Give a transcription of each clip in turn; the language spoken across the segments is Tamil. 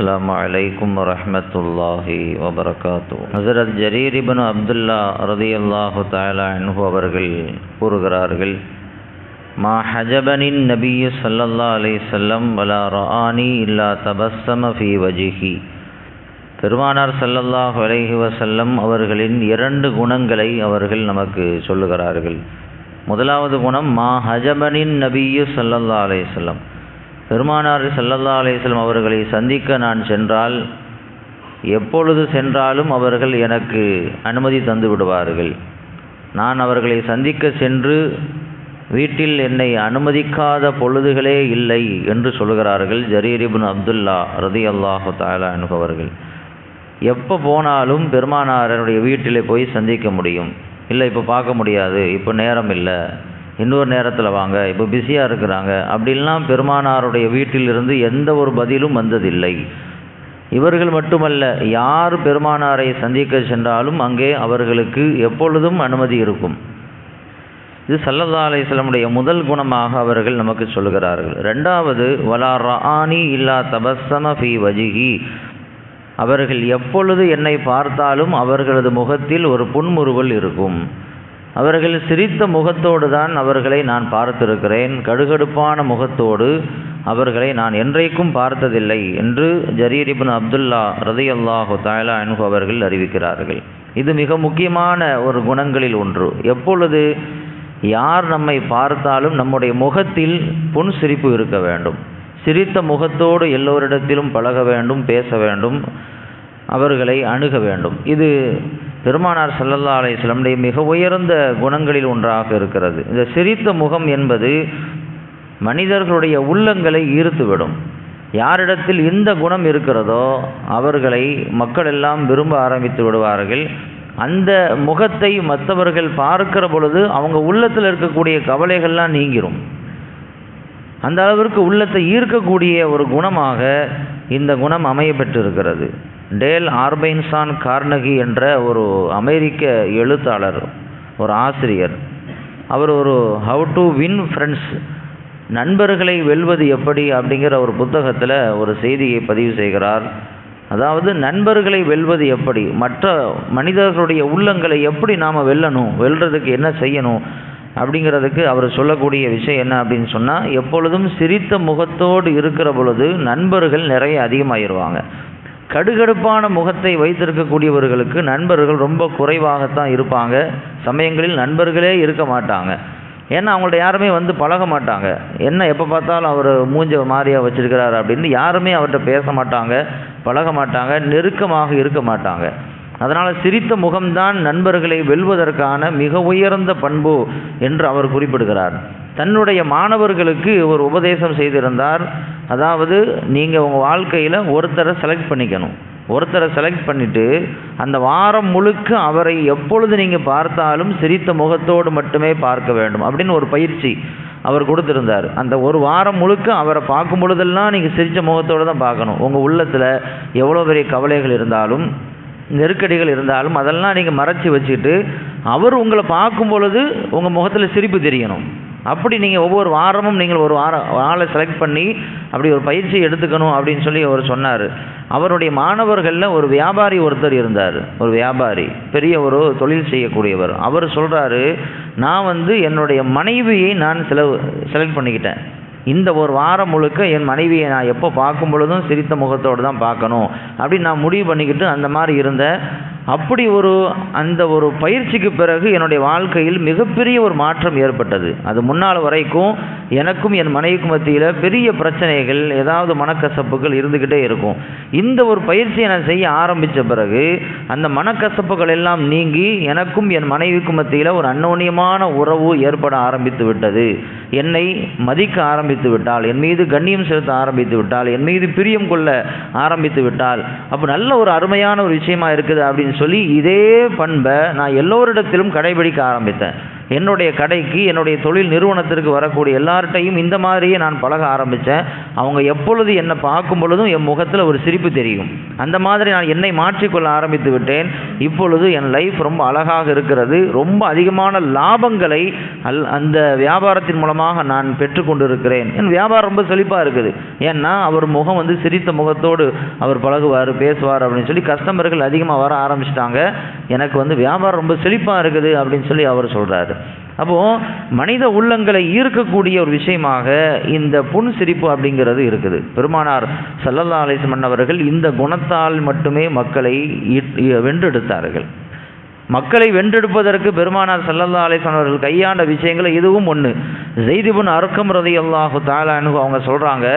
السلام عليكم ورحمة الله وبركاته ஹசரத் ஜரீர் இப்னு அப்துல்லா ரதியல்லாஹு தஆலா அன்ஹு அவர்கள் கூறுகிறார்கள் மா ஹஜபனின் நபியு ஸல்லல்லாஹு அலைஹி வஸல்லம் வலா ரஆனி இல்லா தபஸ்ஸம ஃபீ வஜிஹி பெருமானார் ஸல்லல்லாஹு அலைஹி வஸல்லம் அவர்களின் இரண்டு குணங்களை அவர்கள் நமக்கு சொல்லுகிறார்கள் முதலாவது குணம் மா ஹஜபனின் நபியு ஸல்லல்லாஹு அலைஹி வஸல்லம் பெருமானார் சல்லல்லா அலிஸ்லம் அவர்களை சந்திக்க நான் சென்றால் எப்பொழுது சென்றாலும் அவர்கள் எனக்கு அனுமதி தந்து விடுவார்கள். நான் அவர்களை சந்திக்க சென்று வீட்டில் என்னை அனுமதிக்காத பொழுதுகளே இல்லை என்று சொல்கிறார்கள் ஜரீரிபின் அப்துல்லா ரதி அல்லாஹு தாலா என்பவர்கள் எப்போ போனாலும் பெருமானாரனுடைய வீட்டில் போய் சந்திக்க முடியும். இல்லை இப்போ பார்க்க முடியாது. இப்போ நேரம் இல்லை. இன்னொரு நேரத்தில் வாங்க இப்போ பிஸியாக இருக்கிறாங்க. அப்படின்லாம் பெருமானாருடைய வீட்டிலிருந்து எந்த ஒரு பதிலும் வந்ததில்லை. இவர்கள் மட்டுமல்ல யார் பெருமானாரை சந்திக்க சென்றாலும் அங்கே அவர்களுக்கு எப்பொழுதும் அனுமதி இருக்கும். இது சல்லல்லா அலிஸ்லமுடைய முதல் குணமாக அவர்கள் நமக்கு சொல்கிறார்கள். ரெண்டாவது வலா ரஆனி இல்லா தபஸ்ஸம ஃபி வஜிஹி. அவர்கள் எப்பொழுது என்னை பார்த்தாலும் அவர்களது முகத்தில் ஒரு புன்முறுவல் இருக்கும். அவர்கள் சிரித்த முகத்தோடு தான் அவர்களை நான் பார்த்திருக்கிறேன். கடுகடுப்பான முகத்தோடு அவர்களை நான் என்றைக்கும் பார்த்ததில்லை என்று ஜரீர் இப்னு அப்துல்லா ரதி அல்லாஹு தாயலா அன்ஹு அவர்கள் அறிவிக்கிறார்கள். இது மிக முக்கியமான ஒரு குணங்களில் ஒன்று. எப்பொழுது யார் நம்மை பார்த்தாலும் நம்முடைய முகத்தில் புன் சிரிப்பு இருக்க வேண்டும். சிரித்த முகத்தோடு எல்லோரிடத்திலும் பழக வேண்டும் பேச வேண்டும் அவர்களை அணுக வேண்டும். இது பெருமானார் சல்லல்லா அலைஸ்லமுடைய மிக உயர்ந்த குணங்களில் ஒன்றாக இருக்கிறது. இந்த சிரித்த முகம் என்பது மனிதர்களுடைய உள்ளங்களை ஈர்த்துவிடும். யாரிடத்தில் இந்த குணம் இருக்கிறதோ அவர்களை மக்கள் எல்லாம் விரும்ப ஆரம்பித்து விடுவார்கள். அந்த முகத்தை மற்றவர்கள் பார்க்கிற பொழுது அவங்க உள்ளத்தில் இருக்கக்கூடிய கவலைகள்லாம் நீங்கிரும். அந்த அளவிற்கு உள்ளத்தை ஈர்க்கக்கூடிய ஒரு குணமாக இந்த குணம் அமைய பெற்றிருக்கிறது டேல் ஆர்பைன்சான் கார்னகி என்ற ஒரு அமெரிக்க எழுத்தாளர் ஒரு ஆசிரியர். அவர் ஒரு ஹவு டு வின் ஃப்ரெண்ட்ஸ் நண்பர்களை வெல்வது எப்படி அப்படிங்கிற ஒரு புத்தகத்தில் ஒரு செய்தியை பதிவு செய்கிறார். அதாவது நண்பர்களை வெல்வது எப்படி? மற்ற மனிதர்களுடைய உள்ளங்களை எப்படி நாம் வெல்லணும்? வெல்றதுக்கு என்ன செய்யணும்? அப்படிங்கிறதுக்கு அவர் சொல்லக்கூடிய விஷயம் என்ன அப்படின்னு சொன்னால் எப்பொழுதும் சிரித்த முகத்தோடு இருக்கிற பொழுது நண்பர்கள் நிறைய அதிகமாகிடுவாங்க கடுகடுப்பான முகத்தை வைத்திருக்கக்கூடியவர்களுக்கு நண்பர்கள் ரொம்ப குறைவாகத்தான் இருப்பாங்க. சமயங்களில் நண்பர்களே இருக்க மாட்டாங்க. ஏன்னா அவங்கள்ட்ட யாருமே வந்து பழக மாட்டாங்க. என்ன எப்போ பார்த்தாலும் அவர் மூஞ்ச மாதிரியாக வச்சுருக்கிறாரு அப்படின்னு யாருமே அவர்கிட்ட பேச மாட்டாங்க பழக மாட்டாங்க நெருக்கமாக இருக்க மாட்டாங்க. அதனால் சிரித்த முகம்தான் நண்பர்களை வெல்வதற்கான மிக உயர்ந்த பண்பு என்று அவர் குறிப்பிடுகிறார். தன்னுடைய மாணவர்களுக்கு ஒரு உபதேசம் செய்திருந்தார். அதாவது நீங்கள் உங்கள் வாழ்க்கையில் ஒருத்தரை செலக்ட் பண்ணிக்கணும். ஒருத்தரை செலக்ட் பண்ணிவிட்டு அந்த வாரம் முழுக்க அவரை எப்பொழுது நீங்கள் பார்த்தாலும் சிரித்த முகத்தோடு மட்டுமே பார்க்க வேண்டும் அப்படின்னு ஒரு பயிற்சி அவர் கொடுத்துருந்தார். அந்த ஒரு வாரம் முழுக்க அவரை பார்க்கும் பொழுதெல்லாம் நீங்கள் சிரித்த முகத்தோடு தான் பார்க்கணும். உங்கள் உள்ளத்தில் எவ்வளோ பெரிய கவலைகள் இருந்தாலும் நெருக்கடிகள் இருந்தாலும் அதெல்லாம் நீங்கள் மறைச்சி வச்சுட்டு அவர் உங்களை பார்க்கும் பொழுது உங்கள் முகத்தில் சிரிப்பு தெரியணும். அப்படி நீங்கள் ஒவ்வொரு வாரமும் நீங்கள் ஒரு வாரம் ஆளை செலக்ட் பண்ணி அப்படி ஒரு பயிற்சி எடுத்துக்கணும் அப்படின்னு சொல்லி அவர் சொன்னார். அவருடைய மாணவர்களில் ஒரு வியாபாரி ஒருத்தர் இருந்தார். ஒரு வியாபாரி பெரிய ஒரு தொழில் செய்யக்கூடியவர். அவர் சொல்கிறாரு நான் வந்து என்னுடைய மனைவியை நான் செலவு செலக்ட் பண்ணிக்கிட்டேன். இந்த ஒரு வாரம் முழுக்க என் மனைவியை நான் எப்போ பார்க்கும் பொழுதும் சிரித்த முகத்தோடு தான் பார்க்கணும். அப்படின்னு நான் முடிவு பண்ணிக்கிட்டு அந்த மாதிரி இருந்தேன். அப்படி ஒரு அந்த ஒரு பயிற்சிக்கு பிறகு என்னுடைய வாழ்க்கையில் மிகப்பெரிய ஒரு மாற்றம் ஏற்பட்டது. அது முன்னால் வரைக்கும் எனக்கும் என் மனைவிக்கும் மத்தியில் பெரிய பிரச்சனைகள் ஏதாவது மனக்கசப்புகள் இருந்துக்கிட்டே இருக்கும். இந்த ஒரு பயிற்சியை நான் செய்ய ஆரம்பித்த பிறகு அந்த மனக்கசப்புகள் எல்லாம் நீங்கி எனக்கும் என் மனைவிக்கும் மத்தியில் ஒரு அன்னோன்யமான உறவு ஏற்பட ஆரம்பித்து விட்டது. என்னை மதிக்க ஆரம்பித்து விட்டால் என் மீது கண்ணியம் செலுத்த ஆரம்பித்து விட்டால் என் மீது பிரியம் கொள்ள ஆரம்பித்து விட்டால் அப்போ நல்ல ஒரு அருமையான ஒரு விஷயமா இருக்குது அப்படின்னு சொல்லி இதே பண்பை நான் எல்லோரிடத்திலும் கடைபிடிக்க ஆரம்பித்தேன். என்னுடைய கடைக்கு என்னுடைய தொழில் நிறுவனத்திற்கு வரக்கூடிய எல்லார்ட்டையும் இந்த மாதிரியே நான் பழக ஆரம்பித்தேன் அவங்க எப்பொழுது என்னை பார்க்கும் பொழுதும் என் முகத்தில் ஒரு சிரிப்பு தெரியும். அந்த மாதிரி நான் என்னை மாற்றிக்கொள்ள ஆரம்பித்து விட்டேன். இப்பொழுது என் லைஃப் ரொம்ப அழகாக இருக்கிறது. ரொம்ப அதிகமான லாபங்களை அல் அந்த வியாபாரத்தின் மூலமாக நான் பெற்றுக்கொண்டிருக்கிறேன் என் வியாபாரம் ரொம்ப செழிப்பாக இருக்குது. ஏன்னா அவர் முகம் வந்து சிரித்த முகத்தோடு அவர் பழகுவார் பேசுவார் அப்படின்னு சொல்லி கஸ்டமர்கள் அதிகமாக வர ஆரம்பிச்சிட்டாங்க. எனக்கு வந்து வியாபாரம் ரொம்ப செழிப்பாக இருக்குது அப்படின்னு சொல்லி அவர் சொல்கிறாரு அப்போது மனித உள்ளங்களை ஈர்க்கக்கூடிய ஒரு விஷயமாக இந்த புன் சிரிப்பு அப்படிங்கிறது இருக்குது. பெருமானார் சல்லல்லா அலிஸ்மன் அவர்கள் இந்த குணத்தால் மட்டுமே மக்களை ஈட்- வென்றெடுத்தார்கள். மக்களை வென்றெடுப்பதற்கு பெருமானார் சல்லல்லா அலிஸ்மன் அவர்கள் கையாண்ட விஷயங்கள் இதுவும் ஒன்று ஜெய்திபுன் அறுக்கம் ரதி அல்லாஹு தாலானு அவங்க சொல்கிறாங்க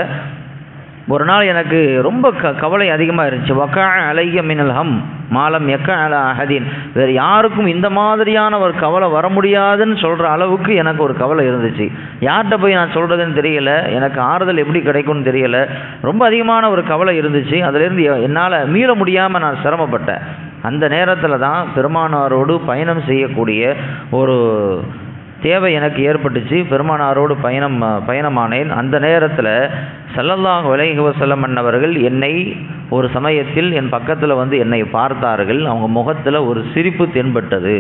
ஒரு நாள் எனக்கு ரொம்ப க கவலை அதிகமாக இருந்துச்சு வக்கா அலைய மினல் ஹம். மாலம் எக்க அல அஹதீன். வேறு யாருக்கும் இந்த மாதிரியான ஒரு கவலை வர முடியாதுன்னு சொல்கிற அளவுக்கு எனக்கு ஒரு கவலை இருந்துச்சு. யார்கிட்ட போய் நான் சொல்கிறதுன்னு தெரியல. எனக்கு ஆறுதல் எப்படி கிடைக்கும்னு தெரியல. ரொம்ப அதிகமான ஒரு கவலை இருந்துச்சு. அதிலிருந்து என்னால் மீள முடியாமல் நான் சிரமப்பட்டேன். அந்த நேரத்தில் தான் பெருமானாரோடு பயணம் செய்யக்கூடிய ஒரு தேவை எனக்கு ஏற்பட்டுச்சு. பெருமானாரோடு பயணம் பயணமானேன். அந்த நேரத்தில் ஸல்லல்லாஹு அலைஹி வஸல்லம் அன்னவர்கள் என்னை ஒரு சமயத்தில் என் பக்கத்தில் வந்து என்னை பார்த்தார்கள். அவங்க முகத்தில் ஒரு சிரிப்பு தென்பட்டது.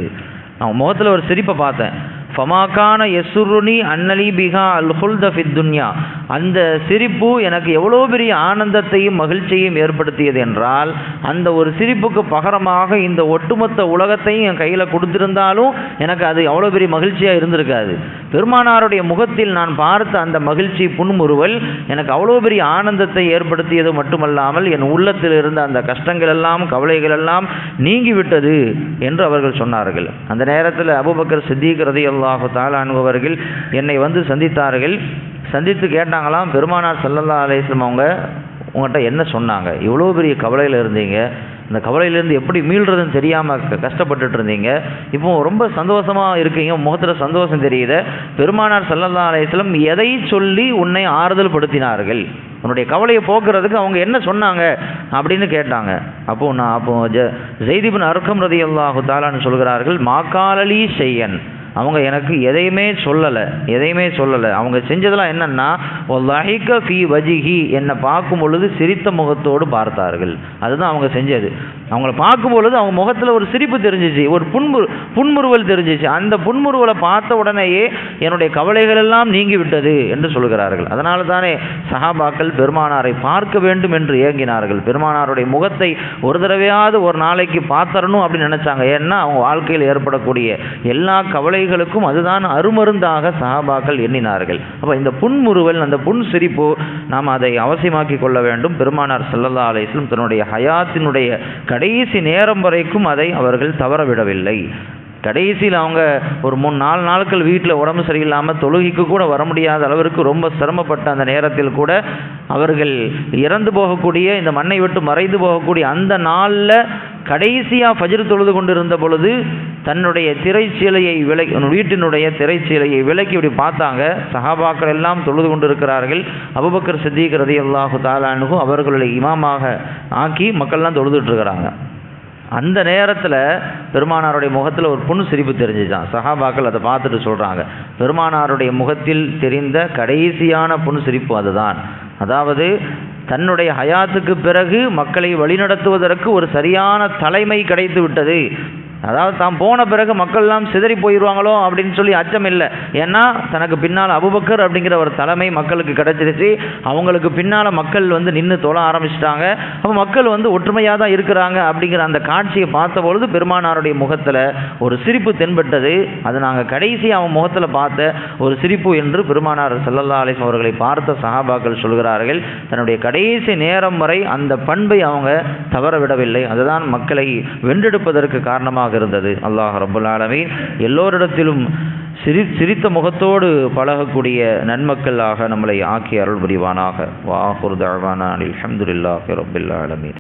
அவங்க முகத்தில் ஒரு சிரிப்பை பார்த்தேன். ஃபமாக்கான எசுருனி அன்னலி பிகா அல் ஹுல்த ஃபித் துன்யா அந்த சிரிப்பு எனக்கு எவ்வளோ பெரிய ஆனந்தத்தையும் மகிழ்ச்சியையும் ஏற்படுத்தியது என்றால் அந்த ஒரு சிரிப்புக்கு பகரமாக இந்த ஒட்டுமொத்த உலகத்தையும் என் கையில் கொடுத்திருந்தாலும் எனக்கு அது அவ்வளோ பெரிய மகிழ்ச்சியாக இருந்திருக்காது. பெருமானாருடைய முகத்தில் நான் பார்த்த அந்த மகிழ்ச்சி புன்முறுவல் எனக்கு அவ்வளோ பெரிய ஆனந்தத்தை ஏற்படுத்தியது மட்டுமல்லாமல் என் உள்ளத்தில் இருந்த அந்த கஷ்டங்கள் எல்லாம் கவலைகள் எல்லாம் நீங்கிவிட்டது என்று அவர்கள் சொன்னார்கள். அந்த நேரத்தில் அபூபக்கர் சித்திக் ரதி அல்லாஹு என்னை வந்து சந்தித்தார்கள். சந்தித்து கேட்டாங்களாம் பெருமானார் சல்லல்லா அலிஸ்லம் அவங்க உங்கள்கிட்ட என்ன சொன்னாங்க? இவ்வளோ பெரிய கவலையில் இருந்தீங்க. இந்த கவலையிலேருந்து எப்படி மீள்றதுன்னு தெரியாமல் க கஷ்டப்பட்டுட்டு இருந்தீங்க. இப்போ ரொம்ப சந்தோஷமாக இருக்கீங்க. முகத்தில் சந்தோஷம் தெரியுது. பெருமானார் சல்லல்லா அலையம் எதை சொல்லி உன்னை ஆறுதல் படுத்தினார்கள் உன்னுடைய கவலையை போக்குறதுக்கு அவங்க என்ன சொன்னாங்க? அப்படின்னு கேட்டாங்க. அப்போ நான் அப்போ ஜ ஜெய்திபின் அருக்கம் ரதி அல்லாஹு தாலான்னு சொல்கிறார்கள் மாக்காலலி செய்யன் அவங்க எனக்கு எதையுமே சொல்லலை எதையுமே சொல்லலை. அவங்க செஞ்சதெல்லாம் என்னன்னா லஹிக ஃபி வஜிஹி என்னை பார்க்கும் பொழுது சிரித்த முகத்தோடு பார்த்தார்கள். அதுதான் அவங்க செஞ்சது. அவங்கள பார்க்கும் பொழுது அவங்க முகத்தில் ஒரு சிரிப்பு தெரிஞ்சிச்சு ஒரு புன்முரு புன்முறுவல் தெரிஞ்சிச்சு. அந்த புன்முறுவலை பார்த்த உடனேயே என்னுடைய கவலைகள் எல்லாம் நீங்கிவிட்டது என்று சொல்கிறார்கள். அதனால தானே சஹாபாக்கள் பெருமானாரை பார்க்க வேண்டும் என்று ஏங்கினார்கள். பெருமானாருடைய முகத்தை ஒரு தடவையாவது ஒரு நாளைக்கு பார்த்தரணும் அப்படின்னு நினச்சாங்க. ஏன்னா அவங்க வாழ்க்கையில் ஏற்படக்கூடிய எல்லா கவலைகளுக்கும் அதுதான் அருமருந்தாக சஹாபாக்கள் எண்ணினார்கள். அப்போ இந்த புன்முறுவல் அந்த புன் சிரிப்பு நாம் அதை அவசியமாக்கி கொள்ள வேண்டும். பெருமானார் ஸல்லல்லாஹு அலைஹி தன்னுடைய ஹயாத்தினுடைய கடைசி நேரம் வரைக்கும் அதை அவர்கள் தவறவிடவில்லை. கடைசியில் அவங்க ஒரு மூணு நாலு நாட்கள் வீட்டில் உடம்பு சரியில்லாமல் தொழுகைக்கு கூட வர முடியாத அளவிற்கு ரொம்ப சிரமப்பட்ட அந்த நேரத்தில் கூட அவர்கள் இறந்து போகக்கூடிய இந்த மண்ணை விட்டு மறைந்து போகக்கூடிய அந்த நாளில் கடைசியாக ஃபஜர் தொழுது கொண்டிருந்த பொழுது தன்னுடைய திரைச்சீலையை விலை வீட்டினுடைய திரைச்சீலையை விலக்கி இப்படி பார்த்தாங்க. சஹாபாக்கள் எல்லாம் தொழுது கொண்டிருக்கிறார்கள். அபுபக்கர் சித்திக் ரதியல்லாஹு தாலானுகும் அவர்களுடைய இமாமாக ஆக்கி மக்கள்லாம் தொழுதுட்டு இருக்கிறாங்க. அந்த நேரத்தில் பெருமானாருடைய முகத்தில் ஒரு புண்ணு சிரிப்பு தெரிஞ்சுச்சான் சஹாபாக்கள் அதை பார்த்துட்டு சொல்கிறாங்க பெருமானாருடைய முகத்தில் தெரிந்த கடைசியான புண்ணு சிரிப்பு அதுதான். அதாவது தன்னுடைய ஹயாத்துக்கு பிறகு மக்களை வழிநடத்துவதற்கு ஒரு சரியான தலைமை கிடைத்து விட்டது அதாவது தான் போன பிறகு மக்கள்லாம் சிதறி போயிடுவாங்களோ அப்படின்னு சொல்லி அச்சம் இல்லை. ஏன்னா தனக்கு பின்னால் அபுபக்கர் அப்படிங்கிற ஒரு தலைமை மக்களுக்கு கிடைச்சிருச்சு. அவங்களுக்கு பின்னால் மக்கள் வந்து நின்று தொழ ஆரம்பிச்சிட்டாங்க. அப்போ மக்கள் வந்து ஒற்றுமையாக தான் இருக்கிறாங்க அப்படிங்கிற அந்த காட்சியை பார்த்த பொழுது பெருமானாருடைய முகத்தில் ஒரு சிரிப்பு தென்பட்டது. அது நாங்கள் கடைசி அவன் முகத்தில் பார்த்த ஒரு சிரிப்பு என்று பெருமானார் செல்லல்லா அலிஸ் அவர்களை பார்த்த சஹாபாக்கள் சொல்கிறார்கள். தன்னுடைய கடைசி நேரம் வரை அந்த பண்பை அவங்க தவற விடவில்லை அதுதான் மக்களை வென்றெடுப்பதற்கு காரணமாக இருந்தது. அல்லாஹ் ரபுல்லாலமே எல்லோரிடத்திலும் சிரி சிரித்த முகத்தோடு பழகக்கூடிய நன்மக்களாக நம்மளை ஆக்கி அருள் புரிவானாக வாஹுர் தழ்வானா அல்ஹம்துலில்லாஹி ரபில்